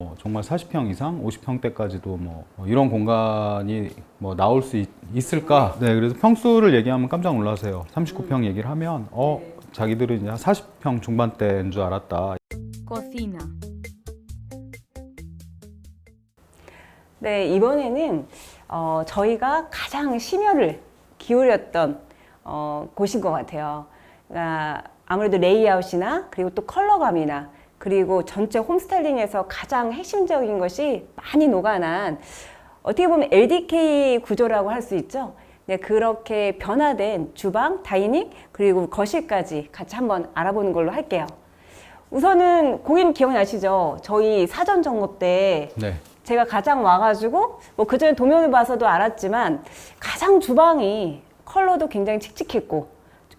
뭐 정말 40평 이상, 50평대까지도 뭐 이런 공간이 뭐 나올 수 있, 있을까? 네, 그래서 평수를 얘기하면 깜짝 놀라세요. 39평 얘기를 하면 어 자기들은 이제 40평 중반대인 줄 알았다. Cocina. 네, 이번에는 어, 저희가 가장 심혈을 기울였던 어, 곳인 것 같아요. 그러니까 아무래도 레이아웃이나 그리고 또 컬러감이나 그리고 전체 홈스타일링에서 가장 핵심적인 것이 많이 녹아난 어떻게 보면 LDK 구조라고 할 수 있죠. 네, 그렇게 변화된 주방, 다이닝 그리고 거실까지 같이 한번 알아보는 걸로 할게요. 우선은 고객님 기억나시죠? 저희 사전 점검 때 네, 제가 가장 와가지고 뭐 그전에 도면을 봐서도 알았지만 가장 주방이 컬러도 굉장히 칙칙했고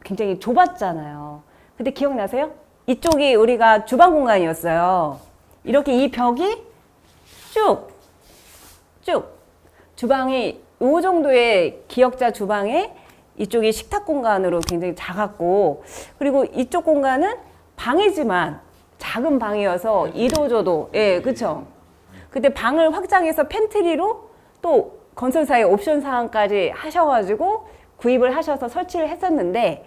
굉장히 좁았잖아요. 근데 기억나세요? 이쪽이 우리가 주방 공간이었어요. 이렇게 이 벽이 쭉, 쭉 주방이 요 정도의 기역자 주방에 이쪽이 식탁 공간으로 굉장히 작았고 그리고 이쪽 공간은 방이지만 작은 방이어서 이도저도 예 그쵸. 그때 방을 확장해서 팬트리로 또 건설사의 옵션 사항까지 하셔가지고 구입을 하셔서 설치를 했었는데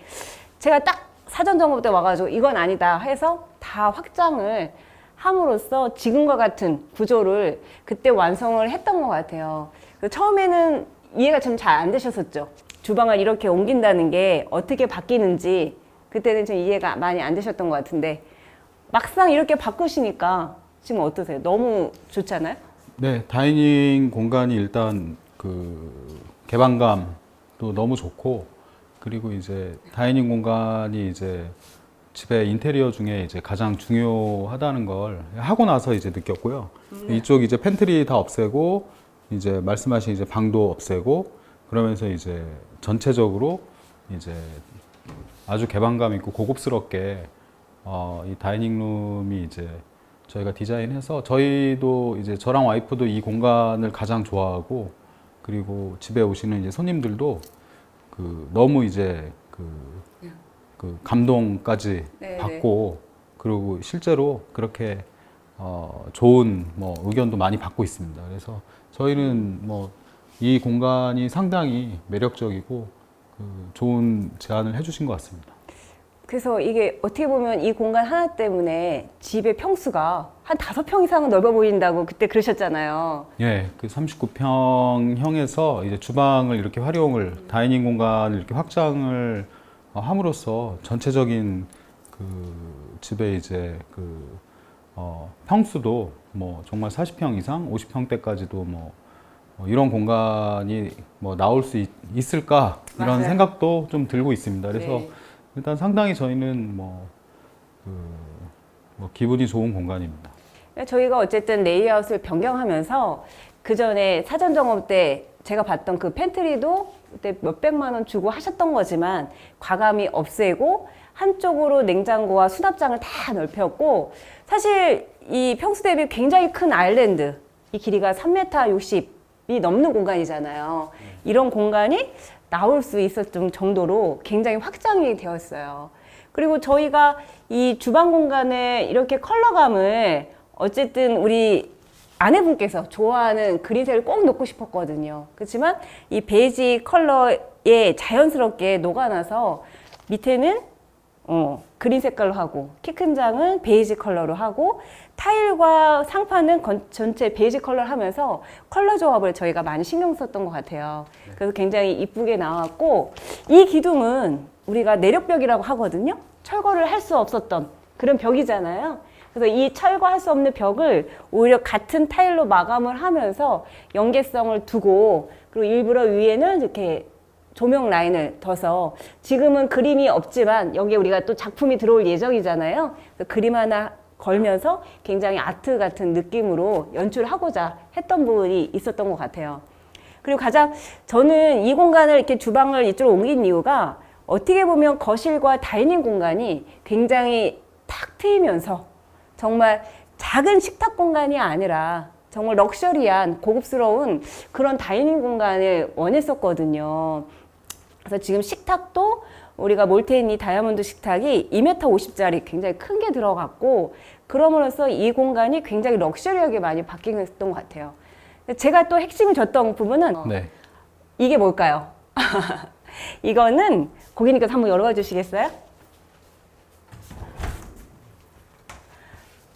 제가 딱 사전 점검 때 와가지고 이건 아니다 해서 다 확장을 함으로써 지금과 같은 구조를 그때 완성을 했던 것 같아요. 그래서 처음에는 이해가 좀 잘 안 되셨었죠. 주방을 이렇게 옮긴다는 게 어떻게 바뀌는지 그때는 좀 이해가 많이 안 되셨던 것 같은데 막상 이렇게 바꾸시니까 지금 어떠세요? 너무 좋잖아요? 네 다이닝 공간이 일단 그 개방감도 너무 좋고 그리고 이제 다이닝 공간이 이제 집의 인테리어 중에 이제 가장 중요하다는 걸 하고 나서 이제 느꼈고요. 이쪽 이제 팬트리 다 없애고 이제 말씀하신 이제 방도 없애고 그러면서 이제 전체적으로 이제 아주 개방감 있고 고급스럽게 어, 이 다이닝 룸이 이제 저희가 디자인해서 저희도 이제 저랑 와이프도 이 공간을 가장 좋아하고 그리고 집에 오시는 이제 손님들도 그 너무 이제 그, 그 감동까지 네, 받고 그리고 실제로 그렇게 어, 좋은 뭐 의견도 많이 받고 있습니다. 그래서 저희는 뭐 이 공간이 상당히 매력적이고 그 좋은 제안을 해주신 것 같습니다. 그래서 이게 어떻게 보면 이 공간 하나 때문에 집의 평수가 한 다섯 평 이상은 넓어 보인다고 그때 그러셨잖아요. 예, 그 39평형에서 이제 주방을 이렇게 활용을 다이닝 공간을 이렇게 확장을 어, 함으로써 전체적인 그 집의 이제 그 어, 평수도 뭐 정말 40평 이상, 50평대까지도 뭐, 뭐 이런 공간이 뭐 나올 수 있, 을까 이런 맞아요. 생각도 좀 들고 있습니다. 그래서 네. 일단 상당히 저희는 뭐, 그, 뭐 기분이 좋은 공간입니다. 저희가 어쨌든 레이아웃을 변경하면서 그 전에 사전 점검 때 제가 봤던 그 팬트리도 그때 몇백만 원 주고 하셨던 거지만 과감히 없애고 한쪽으로 냉장고와 수납장을 다 넓혔고 사실 이 평수 대비 굉장히 큰 아일랜드 이 길이가 3m 60이 넘는 공간이잖아요. 이런 공간이 나올 수 있었던 정도로 굉장히 확장이 되었어요. 그리고 저희가 이 주방 공간에 이렇게 컬러감을 어쨌든 우리 아내분께서 좋아하는 그린색을 꼭 넣고 싶었거든요. 그렇지만 이 베이지 컬러에 자연스럽게 녹아나서 밑에는 어, 그린 색깔로 하고 키 큰 장은 베이지 컬러로 하고 타일과 상판은 건- 전체 베이지 컬러를 하면서 컬러 조합을 저희가 많이 신경 썼던 것 같아요. 그래서 굉장히 이쁘게 나왔고 이 기둥은 우리가 내력벽이라고 하거든요. 철거를 할 수 없었던 그런 벽이잖아요. 그래서 이 철거할 수 없는 벽을 오히려 같은 타일로 마감을 하면서 연계성을 두고 그리고 일부러 위에는 이렇게 조명 라인을 둬서 지금은 그림이 없지만 여기에 우리가 또 작품이 들어올 예정이잖아요. 그림 하나 걸면서 굉장히 아트 같은 느낌으로 연출하고자 했던 부분이 있었던 것 같아요. 그리고 가장 저는 이 공간을 이렇게 주방을 이쪽으로 옮긴 이유가 어떻게 보면 거실과 다이닝 공간이 굉장히 탁 트이면서 정말 작은 식탁 공간이 아니라 정말 럭셔리한 고급스러운 그런 다이닝 공간을 원했었거든요. 그래서 지금 식탁도 우리가 몰테인이 다이아몬드 식탁이 2m 50짜리 굉장히 큰 게 들어갔고 그럼으로써 이 공간이 굉장히 럭셔리하게 많이 바뀌었던 것 같아요. 제가 또 핵심을 줬던 부분은 네. 이게 뭘까요? 이거는 고객님께서 한번 열어봐 주시겠어요?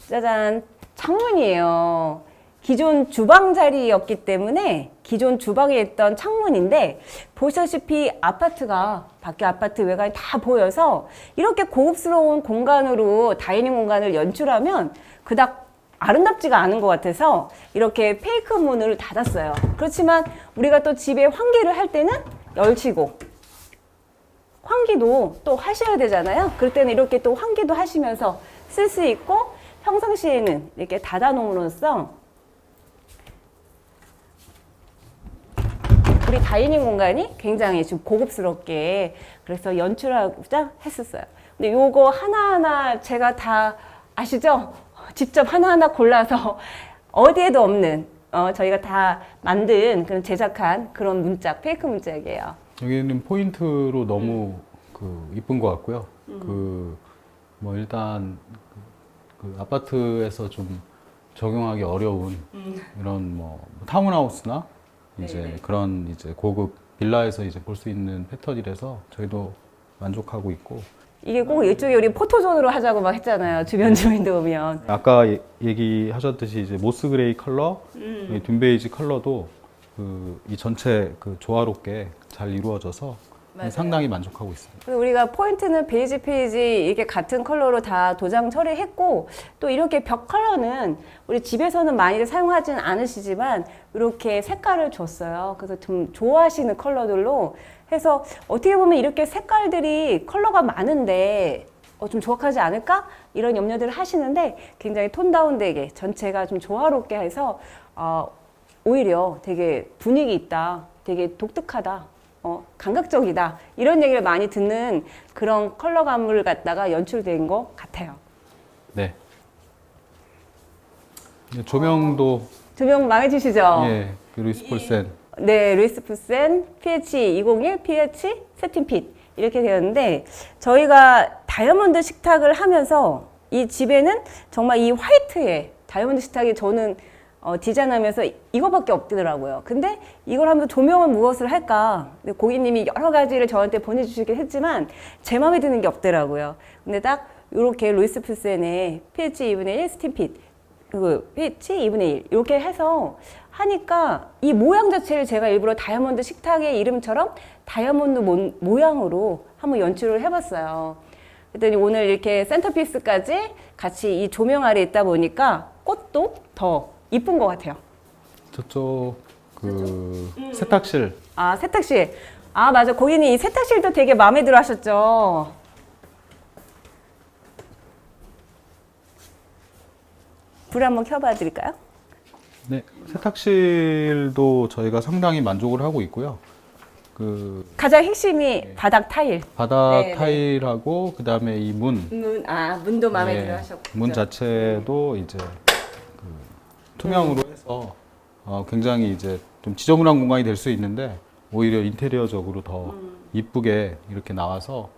짜잔, 창문이에요. 기존 주방 자리였기 때문에 기존 주방에 있던 창문인데 보시다시피 아파트가 밖에 아파트 외관이 다 보여서 이렇게 고급스러운 공간으로 다이닝 공간을 연출하면 그닥 아름답지가 않은 것 같아서 이렇게 페이크 문을 닫았어요. 그렇지만 우리가 또 집에 환기를 할 때는 열치고 환기도 또 하셔야 되잖아요. 그럴 때는 이렇게 또 환기도 하시면서 쓸 수 있고 평상시에는 이렇게 닫아놓음으로써 우리 다이닝 공간이 굉장히 좀 고급스럽게 그래서 연출하고자 했었어요. 근데 요거 하나하나 제가 다 아시죠? 직접 하나하나 골라서 어디에도 없는 어, 저희가 다 만든 그런 제작한 그런 문짝, 페이크 문짝이에요. 여기는 포인트로 너무 그 이쁜 것 같고요. 그뭐 일단 그, 그 아파트에서 좀 적용하기 어려운 이런 뭐 타운하우스나 이제 네네. 그런 이제 고급 빌라에서 이제 볼 수 있는 패턴이라서 저희도 만족하고 있고 이게 꼭 이쪽에 우리 포토존으로 하자고 막 했잖아요. 주변 주민들 오면. 아까 예- 얘기하셨듯이 이제 모스 그레이 컬러, 이 둔베이지 컬러도 그 이 전체 그 조화롭게 잘 이루어져서 맞아요. 상당히 만족하고 있습니다. 우리가 포인트는 베이지 페이지 이게 같은 컬러로 다 도장 처리했고 또 이렇게 벽 컬러는 우리 집에서는 많이들 사용하지는 않으시지만 이렇게 색깔을 줬어요. 그래서 좀 좋아하시는 컬러들로 해서 어떻게 보면 이렇게 색깔들이 컬러가 많은데 어, 좀 조악하지 않을까? 이런 염려들을 하시는데 굉장히 톤 다운되게 전체가 좀 조화롭게 해서 어, 오히려 되게 분위기 있다, 되게 독특하다, 어, 감각적이다 이런 얘기를 많이 듣는 그런 컬러감을 갖다가 연출된 것 같아요. 네. 조명도 조명 마음에 드시죠? 예, 그 루이스 폴센 네, 루이스 푸센 PH 201 PH 세팅핏 이렇게 되었는데 저희가 다이아몬드 식탁을 하면서 이 집에는 정말 이 화이트에 다이아몬드 식탁이 저는 어, 디자인하면서 이거밖에 없더라고요. 근데 이걸 하면 조명은 무엇을 할까? 근데 고객님이 여러 가지를 저한테 보내주시긴 했지만 제 마음에 드는 게 없더라고요. 근데 딱 이렇게 루이스 푸센의 PH 2분의 1 스팀핏 그 pitch 2분의 1 이렇게 해서 하니까 이 모양 자체를 제가 일부러 다이아몬드 식탁의 이름처럼 다이아몬드 모, 모양으로 한번 연출을 해봤어요. 그랬더니 오늘 이렇게 센터피스까지 같이 이 조명 아래 있다 보니까 꽃도 더 이쁜 것 같아요. 저쪽 그 세탁실 아 세탁실. 아 맞아 고객님 이 세탁실도 되게 마음에 들어 하셨죠. 불 한번 켜봐 드릴까요? 네, 세탁실도 저희가 상당히 만족을 하고 있고요. 그 가장 핵심이 바닥 타일. 바닥 네, 네. 타일하고 그다음에 이 문, 문, 아 문도 마음에 네, 들어 하셨고. 문 자체도 이제 그 투명으로 해서 어, 굉장히 이제 좀 지저분한 공간이 될 수 있는데 오히려 인테리어적으로 더 이쁘게 이렇게 나와서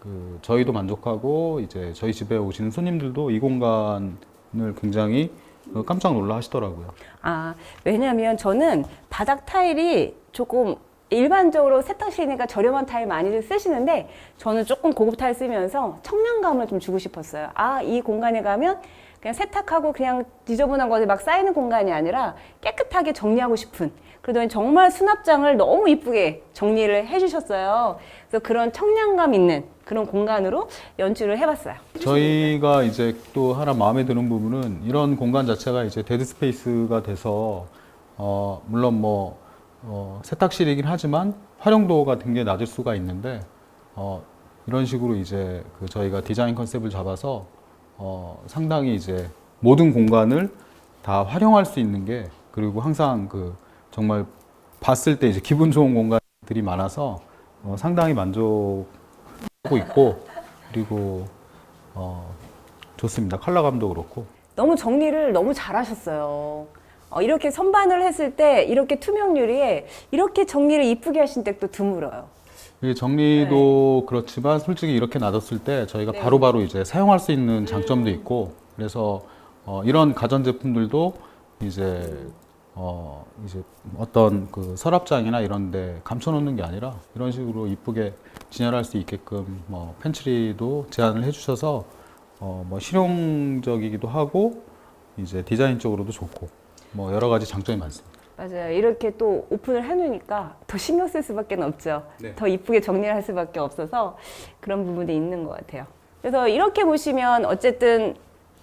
그 저희도 만족하고 이제 저희 집에 오시는 손님들도 이 공간을 굉장히 어, 깜짝 놀라 하시더라고요. 아, 왜냐면 저는 바닥 타일이 조금 일반적으로 세탁실이니까 저렴한 타일 많이 쓰시는데 저는 조금 고급 타일 쓰면서 청량감을 좀 주고 싶었어요. 아, 이 공간에 가면 그냥 세탁하고 그냥 지저분한 것이 막 쌓이는 공간이 아니라 깨끗하게 정리하고 싶은 그러더니 정말 수납장을 너무 이쁘게 정리를 해주셨어요. 그래서 그런 청량감 있는 그런 공간으로 연출을 해봤어요. 저희가 이제 또 하나 마음에 드는 부분은 이런 공간 자체가 이제 데드 스페이스가 돼서 어 물론 뭐 어, 세탁실이긴 하지만 활용도가 굉장히 낮을 수가 있는데 어 이런 식으로 이제 그 저희가 디자인 컨셉을 잡아서 어 상당히 이제 모든 공간을 다 활용할 수 있는 게 그리고 항상 그 정말 봤을 때 이제 기분 좋은 공간들이 많아서 어 상당히 만족하고 있고 그리고 어 좋습니다 컬러감도 그렇고 너무 정리를 너무 잘하셨어요. 어, 이렇게 선반을 했을 때 이렇게 투명 유리에 이렇게 정리를 이쁘게 하신 댁도 드물어요. 이게 정리도 그렇지만 솔직히 이렇게 놔뒀을 때 저희가 네. 바로바로 이제 사용할 수 있는 장점도 있고 그래서 어, 이런 가전 제품들도 이제 어 이제 어떤 그 서랍장이나 이런데 감춰놓는 게 아니라 이런 식으로 이쁘게 진열할 수 있게끔 뭐 펜트리도 제안을 해주셔서 어 뭐 실용적이기도 하고 이제 디자인적으로도 좋고 뭐 여러 가지 장점이 많습니다. 맞아요. 이렇게 또 오픈을 해놓으니까 더 신경 쓸 수밖에 없죠. 네. 더 이쁘게 정리를 할 수밖에 없어서 그런 부분이 있는 것 같아요. 그래서 이렇게 보시면 어쨌든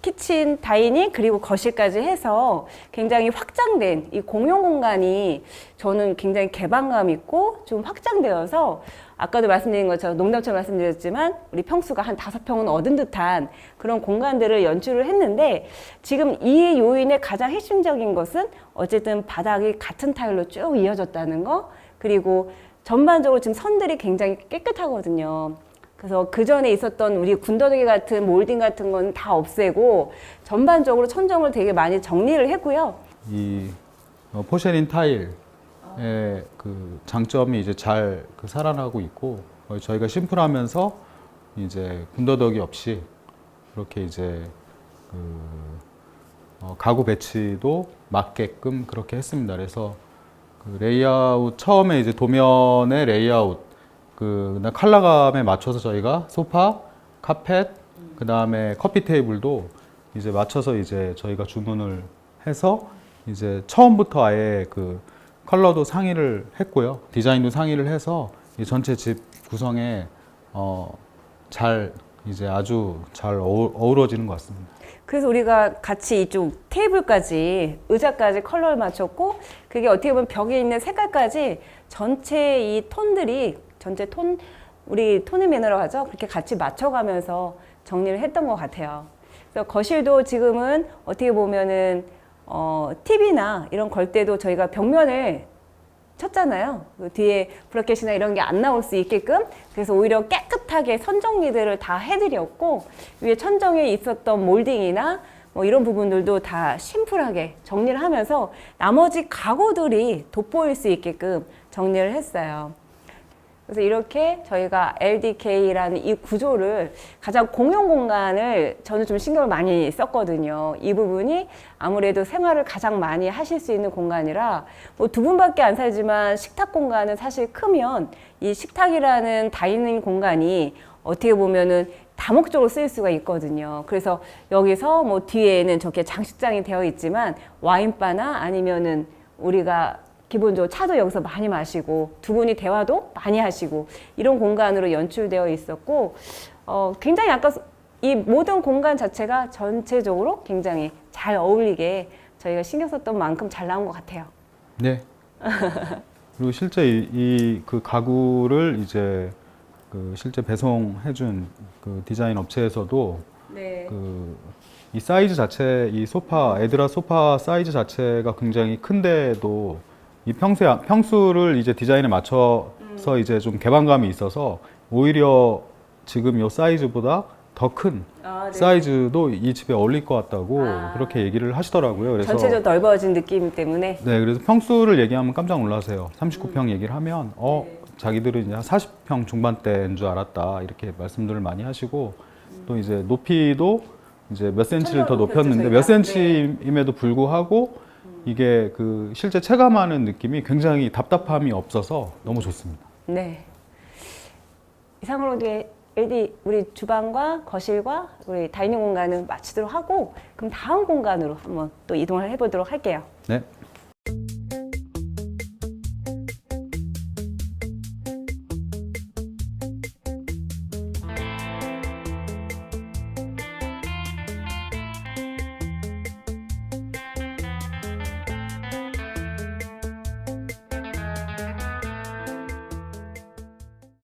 키친, 다이닝 그리고 거실까지 해서 굉장히 확장된 이 공용 공간이 저는 굉장히 개방감 있고 좀 확장되어서 아까도 말씀드린 것처럼 농담처럼 말씀드렸지만 우리 평수가 한 다섯 평은 얻은 듯한 그런 공간들을 연출을 했는데 지금 이 요인의 가장 핵심적인 것은 어쨌든 바닥이 같은 타일로 쭉 이어졌다는 거 그리고 전반적으로 지금 선들이 굉장히 깨끗하거든요. 그래서 그 전에 있었던 우리 군더더기 같은 몰딩 같은 건 다 없애고 전반적으로 천정을 되게 많이 정리를 했고요. 이 어, 포쉐린 타일 의그 장점이 이제 잘 그 살아나고 있고 어, 저희가 심플하면서 이제 군더더기 없이 그렇게 이제 그 어, 가구 배치도 맞게끔 그렇게 했습니다. 그래서 그 레이아웃 처음에 이제 도면의 레이아웃 그 컬러감에 맞춰서 저희가 소파, 카펫, 그 다음에 커피 테이블도 이제 맞춰서 이제 저희가 주문을 해서 이제 처음부터 아예 그 컬러도 상의를 했고요. 디자인도 상의를 해서 이 전체 집 구성에 어, 잘 이제 아주 잘 어우, 어우러지는 것 같습니다. 그래서 우리가 같이 이쪽 테이블까지 의자까지 컬러를 맞췄고 그게 어떻게 보면 벽에 있는 색깔까지 전체 이 톤들이 전체 톤 우리 톤의 매너라고 하죠 그렇게 같이 맞춰가면서 정리를 했던 것 같아요. 그래서 거실도 지금은 어떻게 보면은 어, TV나 이런 걸 때도 저희가 벽면을 쳤잖아요. 그 뒤에 브라켓이나 이런 게 안 나올 수 있게끔 그래서 오히려 깨끗하게 선 정리들을 다 해드렸고 위에 천정에 있었던 몰딩이나 뭐 이런 부분들도 다 심플하게 정리를 하면서 나머지 가구들이 돋보일 수 있게끔 정리를 했어요. 그래서 이렇게 저희가 LDK라는 이 구조를 가장 공용 공간을 저는 좀 신경을 많이 썼거든요. 이 부분이 아무래도 생활을 가장 많이 하실 수 있는 공간이라 뭐 두 분밖에 안 살지만 식탁 공간은 사실 크면 이 식탁이라는 다이닝 공간이 어떻게 보면은 다목적으로 쓰일 수가 있거든요. 그래서 여기서 뭐 뒤에는 저렇게 장식장이 되어 있지만 와인바나 아니면은 우리가 기본적으로 차도 여기서 많이 마시고 두 분이 대화도 많이 하시고 이런 공간으로 연출되어 있었고 어, 굉장히 아까 이 모든 공간 자체가 전체적으로 굉장히 잘 어울리게 저희가 신경 썼던 만큼 잘 나온 것 같아요. 네. 그리고 실제 이 그 가구를 이제 그 실제 배송해준 그 디자인 업체에서도 네. 그이 사이즈 자체, 이 소파, 에드라 소파 사이즈 자체가 굉장히 큰데도 이 평수 평수를 이제 디자인에 맞춰서 이제 좀 개방감이 있어서 오히려 지금 이 사이즈보다 더큰 아, 사이즈도 이 집에 어울릴 것 같다고 아. 그렇게 얘기를 하시더라고요. 그래서 전체적으로 넓어진 느낌 때문에 네, 그래서 평수를 얘기하면 깜짝 놀라세요. 39평 얘기를 하면 어 자기들은 이제 40평 중반대인 줄 알았다 이렇게 말씀들을 많이 하시고 또 이제 높이도 이제 몇 센치를 더 높였는데. 몇 센치임에도 불구하고 이게 그 실제 체감하는 느낌이 굉장히 답답함이 없어서 너무 좋습니다. 네. 이상으로 이제 LD 우리 주방과 거실과 우리 다이닝 공간은 마치도록 하고 그럼 다음 공간으로 한번 또 이동을 해보도록 할게요. 네.